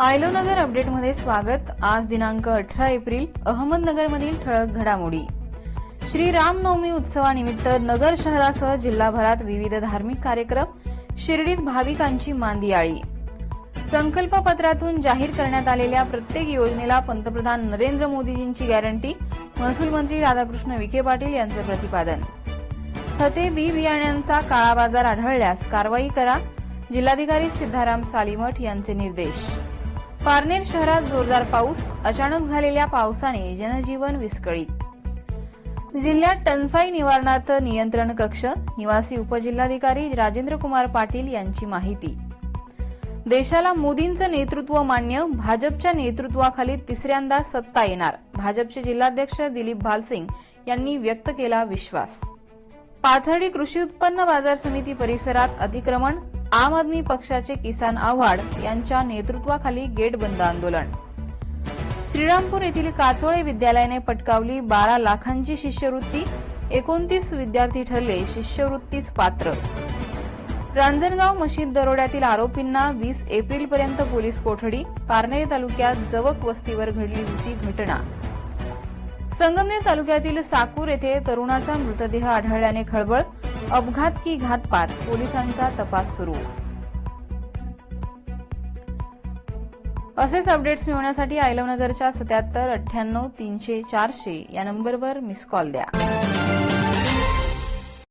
आयलोनगर अपडेटमध्ये स्वागत. आज दिनांक अठरा एप्रिल अहमदनगरमधील ठळक घडामोडी. श्री रामनवमी उत्सवानिमित्त नगर शहरासह जिल्हाभरात विविध धार्मिक कार्यक्रम शिर्डीत भाविकांची मांदियाळी. संकल्प पत्रातून जाहीर करण्यात आलेल्या प्रत्येक योजनेला पंतप्रधान नरेंद्र मोदीजींची गॅरंटी महसूल मंत्री राधाकृष्ण विखे पाटील यांचं प्रतिपादन. खते बी बियाण्यांचा काळा बाजार आढळल्यास कारवाई करा जिल्हाधिकारी सिद्धाराम सालीमठ यांचे निर्देश. पारनेर शहरात जोरदार पाऊस अचानक झालेल्या पावसाने जनजीवन विस्कळीत. जिल्ह्यात टंचाई निवारणार्थ नियंत्रण कक्ष निवासी उपजिल्हाधिकारी राजेंद्र कुमार पाटील यांची माहिती. देशाला मोदींचं नेतृत्व मान्य भाजपच्या नेतृत्वाखाली तिसऱ्यांदा सत्ता येणार भाजपचे जिल्हाध्यक्ष दिलीप भालसिंग यांनी व्यक्त केला विश्वास. पाथर्डी कृषी उत्पन्न बाजार समिती परिसरात अतिक्रमण आम आदमी पक्षाचे किसान आव्हाड यांच्या नेतृत्वाखाली गेट बंद आंदोलन. श्रीरामपूर येथील काचोळे विद्यालयाने पटकावली बारा लाखांची शिष्यवृत्ती. एकोणतीस विद्यार्थी ठरले शिष्यवृत्तीस पात्र. रांजणगाव मशीद दरोड्यातील आरोपींना वीस एप्रिलपर्यंत पोलीस कोठडी. पारनेर तालुक्यात जवक वस्तीवर घडली होती घटना. संगमनेर तालुक्यातील साकूर येथे तरुणाचा मृतदेह आढळल्याने खळबळ. अपघात की घातपात? पोलिसांचा तपास सुरू. असेच अपडेट्स मिळवण्यासाठी आयलवनगरच्या सत्याहत्तर अठ्ठ्याण्णव तीनशे चारशे या नंबरवर मिस कॉल द्या.